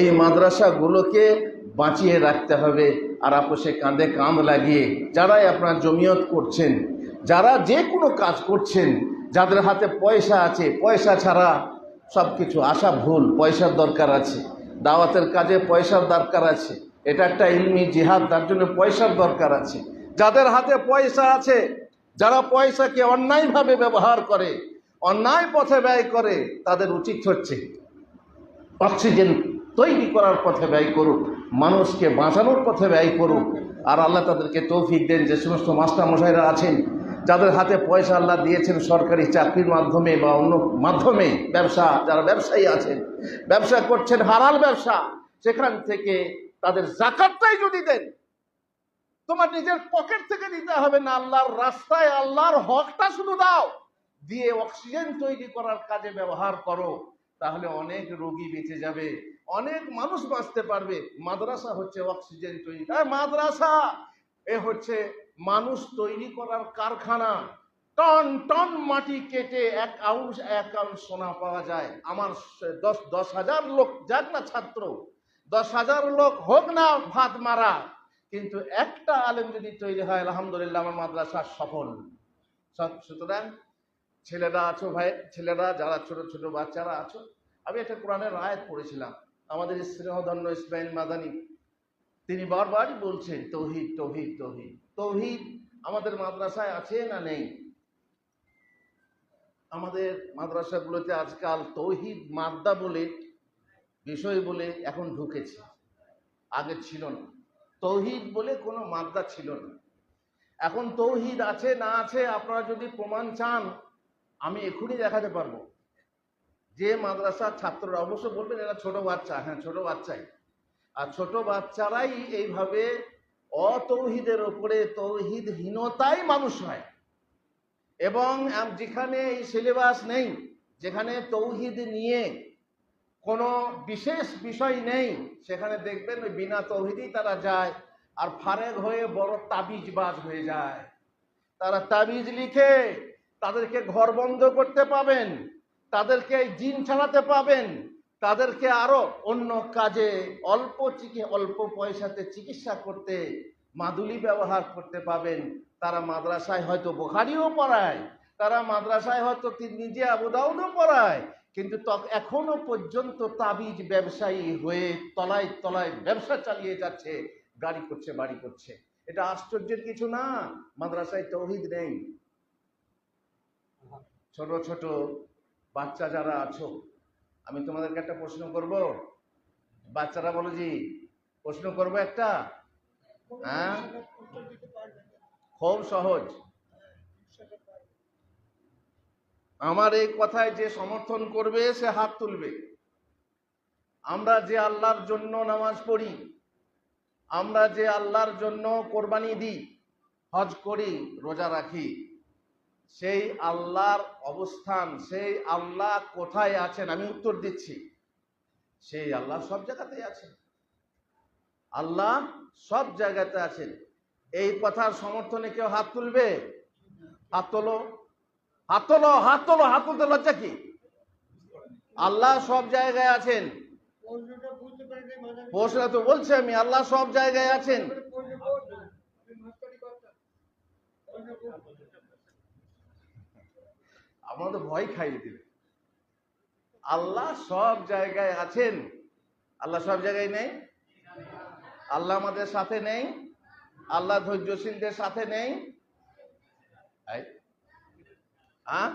এই মাদ্রাসাগুলোকে বাঁচিয়ে রাখতে হবে। আর আপোষে কাঁধে কাঁধ লাগিয়ে যারাই আপনার জমিয়ত করছেন, যারা যে কোনো কাজ করছেন, যাদের হাতে পয়সা আছে, পয়সা ছাড়া সব কিছু আসা ভুল, পয়সার দরকার আছে। দাওয়াতের কাজে পয়সার দরকার আছে। এটা একটা ইলমি জিহাদ, তার জন্য পয়সার দরকার আছে। যাদের হাতে পয়সা আছে, যারা পয়সাকে অন্যায়ভাবে ব্যবহার করে, অন্যায় পথে ব্যয় করে, তাদের উচিত হচ্ছে অক্সিজেন তৈরি করার পথে ব্যয় করুক, মানুষকে বাঁচানোর পথে ব্যয় করুক, আর আল্লাহ তাদেরকে তৌফিক দেন যে সমস্ত মাস্টারমশাইরা আছেন, যাদের হাতে পয়সা আল্লাহ দিয়েছেন সরকারি চাকরির মাধ্যমে বা অন্য মাধ্যমে, ব্যবসা, যারা ব্যবসায়ী আছেন, ব্যবসা করছেন হারাল ব্যবসা, সেখান থেকে তাদের জাকাতটাই যদি দেন, তোমার নিজের পকেট থেকে দিতে হবে না আল্লাহর রাস্তায়, আল্লাহর হকটা শুধু দাও, দিয়ে অক্সিজেন তৈরি করার কাজে ব্যবহার করো। তাহলে অনেক রোগী বেঁচে যাবে, অনেক মানুষ বাঁচতে পারবে। মাদ্রাসা হচ্ছে অক্সিজেন তৈরি। মাদ্রাসা! এ হচ্ছে মানুষ তৈরি করার কারখানা। টন টন মাটি কেটে এক আউন্স এক আউন্স সোনা পাওয়া যায়। আমার দশ দশ হাজার লোক, যাক না ছাত্র, দশ হাজার লোক হোক না ভাত মারা, কিন্তু একটা আলেম যদি তৈরি হয়, আলহামদুলিল্লাহ আমার মাদ্রাসা সফল। সুতরাং ছেলেরা আছো ভাই, ছেলেরা যারা ছোট ছোট বাচ্চারা আছো, আমি একটা কোরআনের আয়াত পড়েছিলাম। আমাদের স্নেহধন্য ইসমাইল মাদানি, তিনি বারবারই বলছেন, তৌহিদ তৌহিদ তৌহিদ। তৌহিদ আমাদের মাদ্রাসায় আছে না নেই? আমাদের মাদ্রাসাগুলোতে আজকাল তৌহিদ মাদ্দা বলে, বিষয় বলে এখন ঢুকেছে। আগে ছিল না। তৌহিদ বলে কোনো মাদ্দা ছিল না। এখন তৌহিদ আছে, না আছে আপনারা যদি প্রমাণ চান আমি এক্ষুনি দেখাতে পারব। যে মাদ্রাসার ছাত্ররা, অবশ্য বলবেন এরা ছোট বাচ্চা হ্যাঁ ছোট বাচ্চাই। আর ছোট বাচ্চারাই এইভাবে অতৌহিদের ওপরে তৌহিদহীনতাই মানুষ হয়। এবং যেখানে এই সিলেবাস নেই, যেখানে তৌহিদ নিয়ে কোনো বিশেষ বিষয় নেই, সেখানে দেখবেন ওই বিনা তৌহিদই তারা যায়, আর ফারেক হয়ে বড় তাবিজবাজ হয়ে যায়। তারা তাবিজ লিখে তাদেরকে ঘর বন্ধ করতে পাবেন, তাদেরকে জিন ছাড়াতে পাবেন, তাদেরকে আরও অন্য কাজে অল্প চিকি, অল্প পয়সাতে চিকিৎসা করতে, মাদুলি ব্যবহার করতে পাবেন। তারা মাদ্রাসায় হয়তো বোখারিও পড়ায়, তারা মাদ্রাসায় হয়তো নিজে আবুদাউদও পড়ায়, কিন্তু এখনও পর্যন্ত তাবিজ ব্যবসায়ী হয়ে তলায় তলায় ব্যবসা চালিয়ে যাচ্ছে, গাড়ি করছে, বাড়ি করছে। এটা আশ্চর্যের কিছু না, মাদ্রাসায় তৌহিদ নেই। ছোট ছোট বাচ্চা যারা আছো, আমি তোমাদেরকে একটা প্রশ্ন করব? বাচ্চারা বলো জি প্রশ্ন করব একটা? হ্যাঁ? খুব সহজ। আমার এই কথায় যে সমর্থন করবে, সে হাত তুলবে। আমরা যে আল্লাহর জন্য নামাজ পড়ি, আমরা যে আল্লাহর জন্য কোরবানি দিই, হজ করি, রোজা রাখি সেই আল্লাহর অবস্থান সেই আল্লাহ কোথায় আছেন? আমি উত্তর দিচ্ছি। সেই আল্লাহ সব জায়গাতেই আছেন। আল্লাহ সব জায়গাতে আছেন। এই কথার সমর্থনে কেউ হাত তুলবে? হাত তোলো। হাত তোলো হাত তোলো হাত তুলতে লজ্জা কি? আল্লাহ সব জায়গায় আছেন। পারিনি মানে প্রশ্ন তো বলছে আমি আল্লাহ সব জায়গায় আছেন প্রশ্ন করতে তুমি মাস্টারি করতে প্রশ্ন করতে আমরা তো ভয় খাইয়ে দিবে আল্লাহ সব জায়গায় আছেন। আল্লাহ সব জায়গায় নেই? আল্লাহ আমাদের সাথে নেই? আল্লাহ ধৈর্যশীলদের সাথে নেই? হ্যাঁ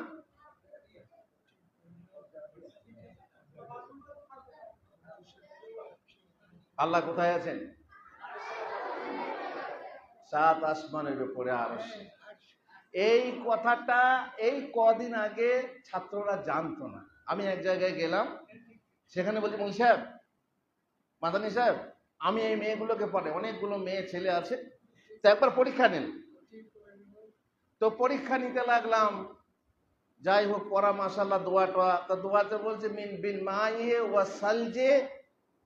আল্লাহ কোথায় আছেন? সাত আসমানের উপরে আরশে এই কথাটা এই কদিন আগে ছাত্ররা জানতো না। আমি এক জায়গায় গেলাম, সেখানে বলছি, মনি সাহেব, মাদানি সাহেব, আমি এই মেয়েগুলোকে পড়ে অনেকগুলো মেয়ে ছেলে আছে, তো একবার পরীক্ষা নেন। তো পরীক্ষা নিতে লাগলাম, যাই হোক, পড়া মাসাল্লাহ দোয়া টোয়া, তা দোয়াতে বলছে, মিন বিন মাইয়ে ওয়া সালজে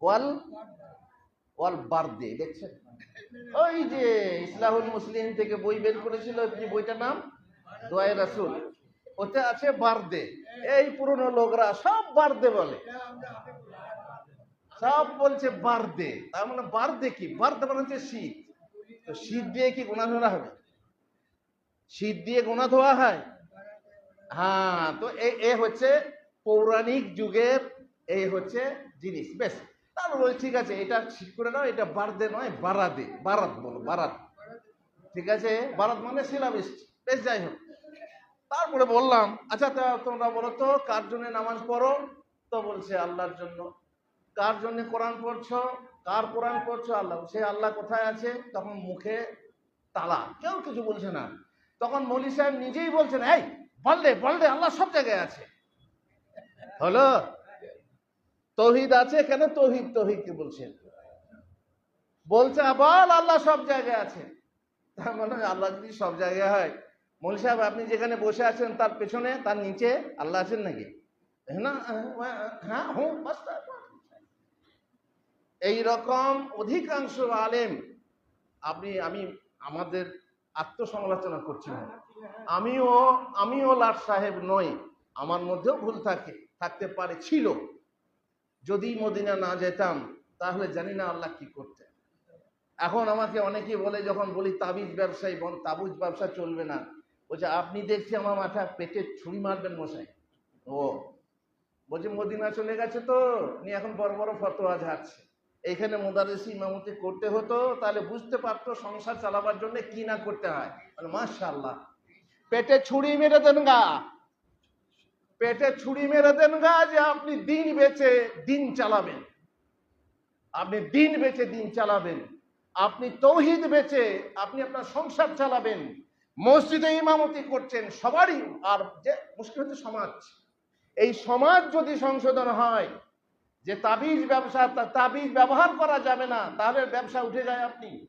ওয়াল ওয়াল বার্দে, দেখছেন? ওই যে ইসলাহুল মুসলিম থেকে বই বের করেছিল যে বইটার নাম? দোয়াই রাসুল। ওতে আছে বার্দে। এই পুরনো লোকরা সব বার্দে বলে। সব বলছে বার্দে। তার মানে বার্দে কি? বার্দে মানে হচ্ছে শীত। তো শীত দিয়ে কি গোনা ধরা হবে? শীত দিয়ে গোনা ধোয়া হয়? হ্যাঁ তো এ হচ্ছে পৌরাণিক যুগের এই হচ্ছে জিনিস। বেশ। তাহলে বলি, ঠিক আছে, এটা ঠিক করে নাও, এটা বারদে নয়, বারাদে, বারাত বলো, বারাত। ঠিক আছে, বারাত মানে সিলাবিস্ট বেশ, যাই হোক। তারপরে বললাম আচ্ছা তা তোমরা বলো তো, কার জন্য নামাজ পড়ো? তো বলছে, আল্লাহর জন্য। কার জন্য কোরআন পড়ছো? কার কোরআন পড়ছো? আল্লাহ, সে আল্লাহ কোথায় আছে? তখন মুখে তালা, কেউ কিছু বলছে না। তখন মৌলী সাহেব নিজেই বলছেন, এই বললে বললে আল্লাহ সব জায়গায় আছে। হলো তৌহিদ আছে কেন তৌহিদ তৌহিদ কি বলছেন? বলছে আবার আল্লাহ সব জায়গায় আছে তার মানে আল্লাহ যদি সব জায়গায় হয়। মৌলী সাহেব, আপনি যেখানে বসে আছেন তার পেছনে, তার নিচে আল্লাহ আছেন নাকি? হ্যাঁ হুঁ বাস তারপর। এই রকম অধিকাংশ আলেম, আপনি, আমি, আমাদের আত্মসমালোচনা করছি না। আমিও আমিও লাট সাহেব নই। আমার মধ্যেও ভুল থাকে, থাকতে পারে, ছিল। যদি মদিনা না যেতাম, তাহলে জানি না আল্লাহ কি করতে এখন আমাকে অনেকে বলে, যখন বলি, তাবিজ ব্যবসায়ী বল, তাবুজ ব্যবসা চলবে না। বলছে, আপনি দেখছি আমার মাথা পেটে ছুরি মারবেন মশাই। ও, বলছে, মদিনা চলে গেছে তো, নিয়ে এখন বড় বড় ফতোয়া ঝাড়ছে। এইখানে মোদারেসি ইমামতি করতে হতো, তাহলে বুঝতে পারতো সংসার চালাবার জন্য কি না করতে হয়। মাশাল্লাহ পেটে ছুরি মেরে দেন গা। পেটে ছুরি মেরে দেন গা যে আপনি দিন বেচে দিন চালাবেন। আপনি দিন বেচে দিন চালাবেন। আপনি তৌহিদ বেচে আপনি আপনার সংসার চালাবেন। মসজিদে ইমামতি করছেন সবারই, আর যে মুশকিল হচ্ছে সমাজ। এই সমাজ যদি সংশোধন হয়, যে তাবিজ ব্যবসা তাবিজ ব্যবহার করা যাবে না, তাহলে ব্যবসা উঠে যায় আপনি।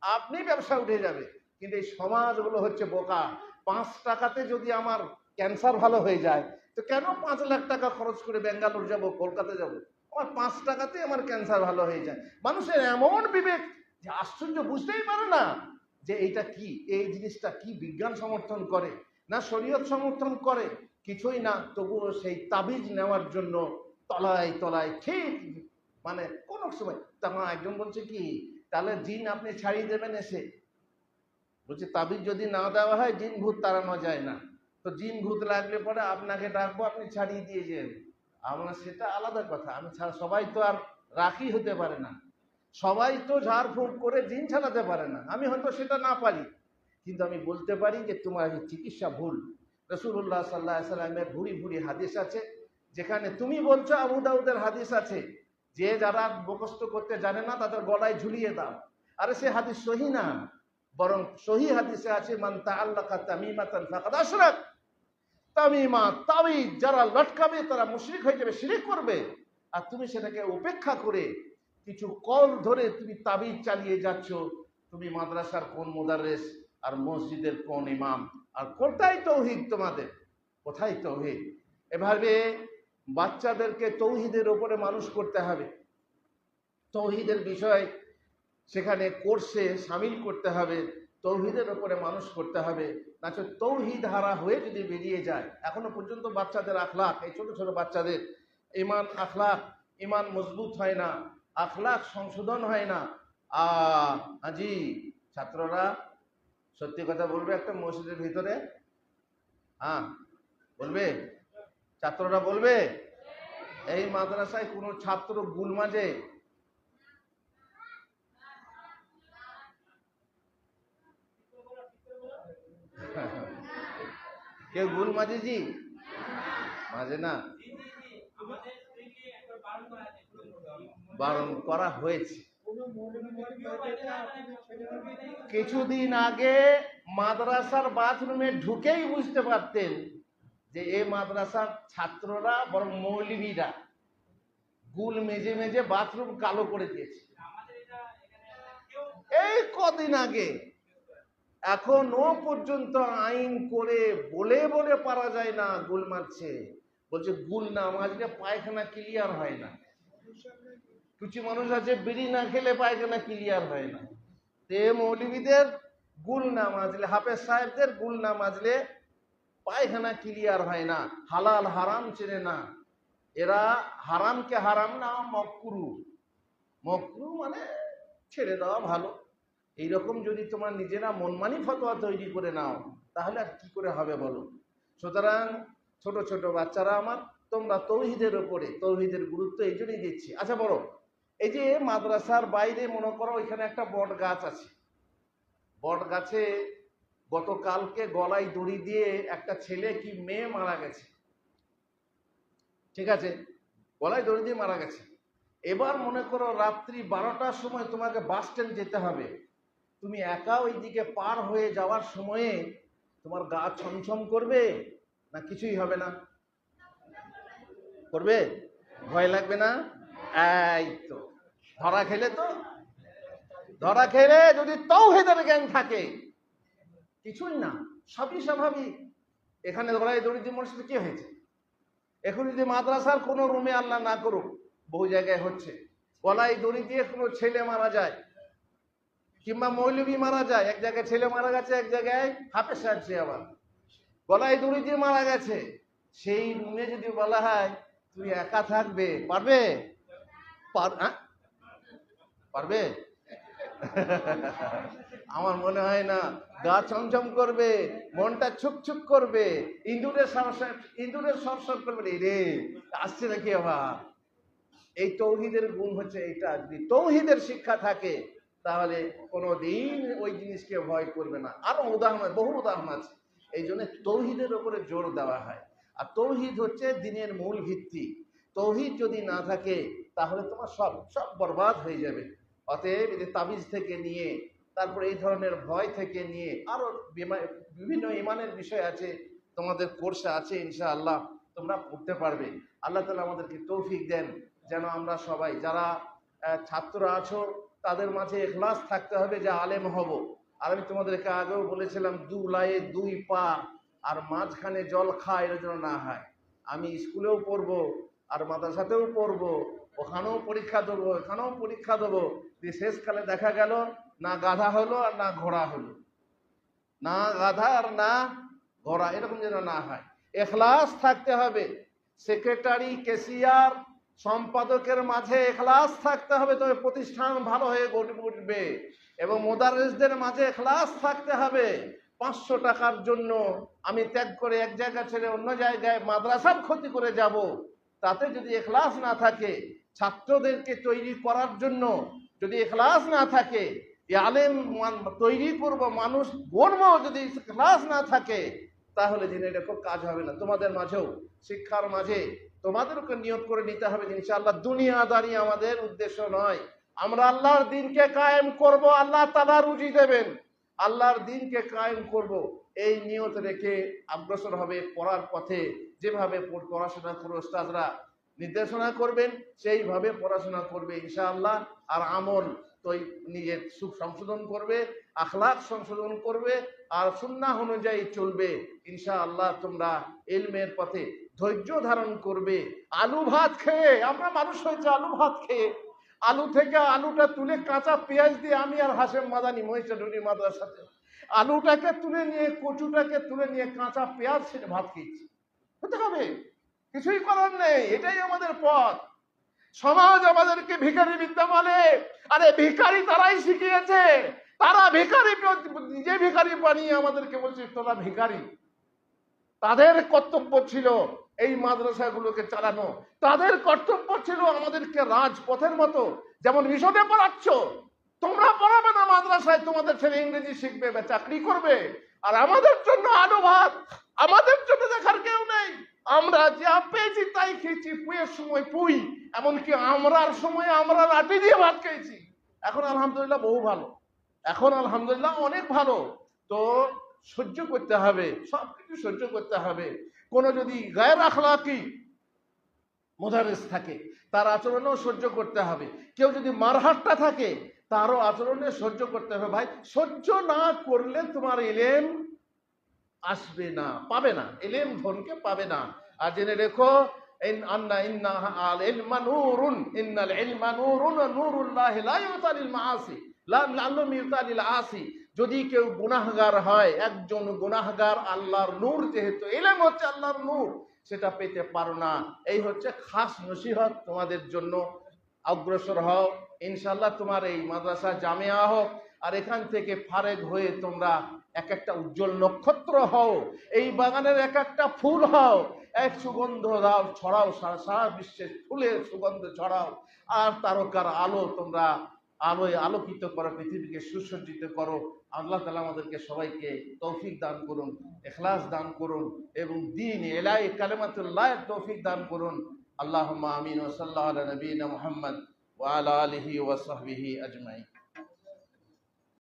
আপনি ব্যবসা উঠে যাবে। কিন্তু এই সমাজগুলো হচ্ছে বোকা। পাঁচ টাকাতে যদি আমার ক্যান্সার ভালো হয়ে যায়। তো কেন পাঁচ লাখ টাকা খরচ করে বেঙ্গালোর যাব, কলকাতা যাব? আমার পাঁচ টাকাতে আমার ক্যান্সার ভালো হয়ে যায়। মানুষের এমন বিবেক যে আশ্চর্য, বুঝতেই পারে না যে এইটা কি, এই জিনিসটা কি বিজ্ঞান সমর্থন করে না শরীয়ত সমর্থন করে? কিছুই না, তবুও সেই তাবিজ নেওয়ার জন্য তলায় তলায় ঠিক মানে কোনো সময় তখন একজন বলছে কি, তাহলে জিন আপনি ছাড়িয়ে দেবেন এসে। বলছে, তাবিজ যদি না দেওয়া হয় জিন ভূত তাড়ানো যায় না। তো জিন ভূত লাগলে পরে আপনাকে ডাকবো, আপনি ছাড়িয়ে দিয়ে যান। আমরা সেটা আলাদা কথা। আমি ছাড়া সবাই তো আর রাখি হতে পারে না। সবাই তো ঝাড়ফুঁক করে জিন ছাড়াতে পারে না। আমি হয়তো সেটা না পারি। কিন্তু আমি বলতে পারি যে তোমার চিকিৎসা ভুল। রসুল্লাহ সাল্লাহ সাল্লামের ভুড়ি ভুড়ি হাদিস আছে, যেখানে তুমি বলছো আবু দাউদের হাদিস আছে, যে যারা মুখস্থ করতে জানে না তাদের গলায় ঝুলিয়ে দাও। আরে সে হাদিস সহি না। বরং সহি হাদিসে আছে, মান তাআল্লাকা তামিমাতান ফাকাদ আশরাক। তামিমা তাবিজ যারা লটকাবে, তারা মুশরিক হয়ে যাবে, শিরিক করবে। আর তুমি সেটাকে উপেক্ষা করে কিছু কল ধরে তুমি তাবিজ চালিয়ে যাচ্ছ। তুমি মাদ্রাসার কোন মোদারেস আর মসজিদের কোন ইমাম? আর কোথায় তৌহিদ তোমাদের? কোথায় তৌহিদ? এভাবে বাচ্চাদেরকে তৌহিদের ওপরে মানুষ করতে হবে। তৌহিদের বিষয় সেখানে কোর্সে সামিল করতে হবে। তৌহিদের ওপরে মানুষ করতে হবে। নাচো তৌহিদ হারা হয়ে যদি বেরিয়ে যায়, এখনও পর্যন্ত বাচ্চাদের আখলাখ, এই ছোট ছোট বাচ্চাদের, ইমান আখলাখ, ইমান মজবুত হয় না, আখলাখ সংশোধন হয় না। আজি ছাত্ররা সত্যি কথা বলবে একটা মসজিদের ভিতরে? হ্যাঁ বলবে? ছাত্ররা বলবে? এই মাদ্রাসায় কোনো ছাত্র গুল মাঝে কেউ গুল মাঝে জি? মাঝে না? বারণ করা হয়েছে। কিছুদিন আগে মাদ্রাসার বাথরুমে ঢুকেই বুঝতে পারতেন যে এ মাদ্রাসার ছাত্ররা বরং মৌলবীরা। গুল মেজে মেজে বাথরুম কালো করে দিয়েছে। এই কদিন আগে এখনও পর্যন্ত আইন করে বলে বলে পারা যায় না গুল মারছে। বলছে, গুল না মাঝলে পায়খানা ক্লিয়ার হয় না। কিছু মানুষ আছে, বিড়ি না খেলে পায়খানা ক্লিয়ার হয় না। তে মৌলবীদের গুল না মাজলে, হাফেজ সাহেবদের গুল না মাজলে পায়খানা ক্লিয়ার হয় না, হালাল হারাম চেনে না। এরা হারামকে হারাম না, মকরু। মকরু মানে ছেড়ে দেওয়া ভালো। এইরকম যদি তোমার নিজেরা মনমানি ফতোয়া তৈরি করে নাও, তাহলে আর কি করে হবে বলো? সুতরাং ছোট ছোট বাচ্চারা আমার, তোমরা তৌহিদের ওপরে, তৌহিদের গুরুত্ব এই জন্যই দিচ্ছি। আচ্ছা বলো, এই যে মাদ্রাসার বাইরে মনে করো এখানে একটা বট গাছ আছে। বট গাছে গতকালকে গলায় দড়ি দিয়ে একটা ছেলে কি মেয়ে মারা গেছে। ঠিক আছে? গলায় দড়ি দিয়ে মারা গেছে। এবার মনে করো রাত্রি বারোটার সময় তোমাকে বাস স্ট্যান্ড যেতে হবে। তুমি একা ওই দিকে পার হয়ে যাওয়ার সময়ে তোমার গা ছমছম করবে না কিছুই হবে না? করবে? ভয় লাগবে না? এই তো। ধরা খেলে তো? ধরা খেলে যদি তৌহিদের জ্ঞান থাকে, কিছুই না, সবই স্বাভাবিক। এখানে ধরাই দড়ি দিয়ে মনুষ্য কি হয়েছে? এখন যদি মাদ্রাসার কোনো রুমে আল্লাহ না করুক, বহু জায়গায় হচ্ছে। গলায় দড়ি দিয়ে কোনো ছেলে মারা যায় কিংবা মৌলবী মারা যায় এক জায়গায় ছেলে মারা গেছে এক জায়গায় হাফে সাজছে আবার। গলায় দড়ি দিয়ে মারা গেছে। সেই রুমে যদি বলা হয় তুই একা থাকবে পারবে? পার? পারবে? আমার মনে হয় না। গা চমচম করবে মনটা ছুকছুক করবে ইঁদুরের সরসর ইঁদুরের সরসর করবে রে, রে আসছে নাকি আবার? এই তৌহিদের গুণ হচ্ছে এইটা। যদি তৌহিদের শিক্ষা থাকে তাহলে কোনো দিন ওই জিনিসকে ভয় করবে না। আরও উদাহরণ বহু উদাহরণ আছে। এই জন্য তৌহিদের ওপরে জোর দেওয়া হয়। আর তৌহিদ হচ্ছে দিনের মূল ভিত্তি। তৌহিদ যদি না থাকে, তাহলে তোমার সব সব বরবাদ হয়ে যাবে। অতএব এই তাবিজ থেকে নিয়ে, তারপর এই ধরনের ভয় থেকে নিয়ে, আরও বিমা- বিভিন্ন ইমানের বিষয় আছে, তোমাদের কোর্সে আছে, ইনশাআল্লাহ, তোমরা পড়তে পারবে। আল্লাহ তালা আমাদেরকে তৌফিক দেন। যেন আমরা সবাই, যারা ছাত্র আছো তাদের মাঝে এখলাস থাকতে হবে যে আলেম হব। আর আমি তোমাদেরকে আগেও বলেছিলাম, দু লায়ে দুই পা আর মাঝখানে জল খায় এর জন্য না হয় আমি স্কুলেও পড়ব, আর মাদ্রাসাতেও পড়ব, ওখানেও পরীক্ষা দেবো এখানেও পরীক্ষা দেবো। দিয়ে শেষকালে দেখা গেল, না গাধা হলো আর না ঘোড়া হলো। না গাধা আর না ঘোড়া, এরকম যেন না হয়। এখলাস থাকতে হবে। সেক্রেটারি কেসিয়ার সম্পাদকের মাঝে এখলাস থাকতে হবে, তবে প্রতিষ্ঠান ভালো হয়ে গড়ে উঠবে। এবং মোদারেসদের মাঝে এখলাস থাকতে হবে। পাঁচশো টাকার জন্য আমি ত্যাগ করে এক জায়গা ছেড়ে অন্য জায়গায় মাদ্রাসার ক্ষতি করে যাব। তাতে যদি এখলাস না থাকে, ছাত্রদেরকে তৈরি করার জন্য যদি এখলাস না থাকে আলেম তৈরি করব মানুষ, গড়ব যদি ক্লাস না থাকে তাহলে জেনে রেখো কাজ হবে না। তোমাদের মাঝেও, শিক্ষার মাঝে তোমাদেরকে নিয়োগ করে নিতে হবে যে ইনশাআল্লাহ দুনিয়াদারি আমাদের উদ্দেশ্য নয়। আমরা আল্লাহর দিনকে কায়েম করব, আল্লাহ তালা রুজি দেবেন। আল্লাহর দিনকে কায়েম করব, এই নিয়ত রেখে অগ্রসর হবে পড়ার পথে। যেভাবে পড়- পড়াশোনা করে ওস্তাদরা নির্দেশনা করবেন, সেইভাবে পড়াশোনা করবে ইনশাআল্লাহ। আর আমল তো নিজের সুখ সংশোধন করবে আখলাক সংশোধন করবে আর সুন্না অনুযায়ী চলবে। ইনশাআল্লাহ তোমরা এলমের পথে ধৈর্য ধারণ করবে। আলু ভাত খেয়ে, আমরা মানুষ হয়েছে আলু ভাত খেয়ে। আলু থেকে আলুটা তুলে কাঁচা পেঁয়াজ দিয়ে আমি আর হাসেম মাদানি মহিষাডুরি মাদ্রাসাতে। আলুটাকে তুলে নিয়ে, কচুটাকে তুলে নিয়ে কাঁচা পেঁয়াজ সেটা ভাত খেয়েছি। হতে হবে। কিছুই করার নেই, এটাই আমাদের পথ। সমাজ আমাদেরকে ভিখারি বিদ্যা বলে। আরে ভিখারি তারাই শিখিয়েছে। তারা ভিখারি নিজে ভিখারি বানিয়ে আমাদেরকে বলছে, তোরা ভিখারি। তাদের কর্তব্য ছিল এই মাদ্রাসাগুলোকে চালানো। তাদের কর্তব্য ছিল আমাদেরকে রাজপথের মতো। যেমন মিশনে পড়াচ্ছ, তোমরা পড়াবে না মাদ্রাসায়, তোমাদের ছেলে ইংরেজি শিখবে, বা চাকরি করবে। আর আমাদের জন্য আলু ভাত, আমাদের জন্য দেখার কেউ নেই। আমরা যা পেয়েছি তাই খেয়েছি, পুয়ের সময় পুই, এমনকি আমরার সময় আমরা লাঠি দিয়ে ভাত খেয়েছি। এখন আলহামদুলিল্লাহ বহু ভালো। এখন আলহামদুলিল্লাহ অনেক ভালো। তো সহ্য করতে হবে সব কিছু সহ্য করতে হবে। কোনো যদি গায়ের আখলাকি মোদারেস থাকে, তার আচরণেও সহ্য করতে হবে। কেউ যদি মারহাটটা থাকে, তারও আচরণে সহ্য করতে হবে। ভাই, সহ্য না করলে তোমার এলেম আসবে না, পাবে না। এলেম ধনকে পাবে না। আর জেনে রেখো ইন্না আল ইলমা নূরুন, ইন্নাল ইলমা নূরুন, নূরুল্লাহ আসি যদি কেউ গুনাহগার হয়, একজন গুনাহগার আল্লাহর নূর, যেহেতু ইলম হচ্ছে আল্লাহর নূর, সেটা পেতে পারো না। এই হচ্ছে খাস নসিহত তোমাদের জন্য। অগ্রসর হও। ইনশাল্লাহ তোমার এই মাদ্রাসা জামিয়া হোক, আর এখান থেকে ফারেক হয়ে তোমরা এক একটা উজ্জ্বল নক্ষত্র হও। এই বাগানের এক একটা ফুল হও। এক সুগন্ধ দাও, ছড়াও, সারা সারা বিশ্বে ফুলের সুগন্ধ ছড়াও। আর তারকার আলো তোমরা আলোয় আলোকিত করো, পৃথিবীকে সুসজ্জিত করো। আল্লাহ তালা আমাদেরকে সবাইকে তৌফিক দান করুন, এখলাস দান করুন এবং দিন এলাই কালেমাতুল্লাহ তৌফিক দান করুন। আল্লাহ আমিন ওসল্লা নবীন মোহাম্মদ ওয়ালা আলহি ওয়াসবিহি আজমাই